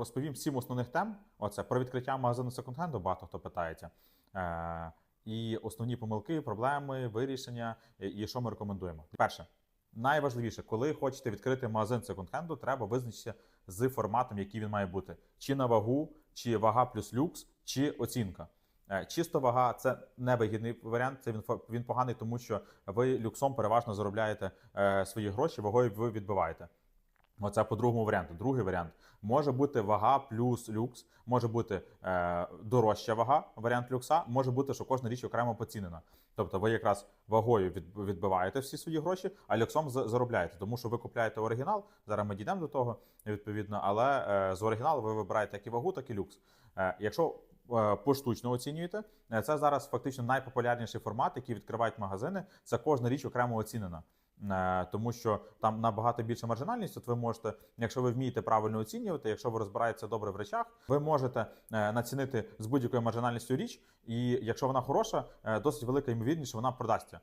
розповім сім основних тем. Оце про відкриття магазину секонд-хенду, багато хто питається. Е, і основні помилки, проблеми, вирішення, і, що ми рекомендуємо. Перше, найважливіше, коли хочете відкрити магазин секонд-хенду, треба визначитися з форматом, який він має бути: чи на вагу, чи вага плюс люкс, чи оцінка. Е, Чисто вага це невигідний варіант. Це він він поганий, тому що ви люксом переважно заробляєте е, свої гроші, вагою ви відбиваєте. Оце по другому варіанту. Другий варіант може бути вага плюс люкс, може бути е, дорожча вага, варіант люкса, може бути, що кожна річ окремо поцінена. Тобто ви якраз вагою відбиваєте всі свої гроші, а люксом заробляєте, тому що ви купляєте оригінал. Зараз ми дійдемо до того відповідно, але е, з оригіналу ви вибираєте як і вагу, так і люкс. Е, якщо е, поштучно оцінюєте, е, це зараз фактично найпопулярніший формат, який відкривають магазини. Це кожна річ окремо оцінена. Е, Тому що там набагато більше маржинальність. От ви можете, якщо ви вмієте правильно оцінювати, якщо ви розбираєтеся добре в речах, ви можете е, націнити з будь-якою маржинальністю річ, і якщо вона хороша, е, досить велика ймовірність, що вона продасться.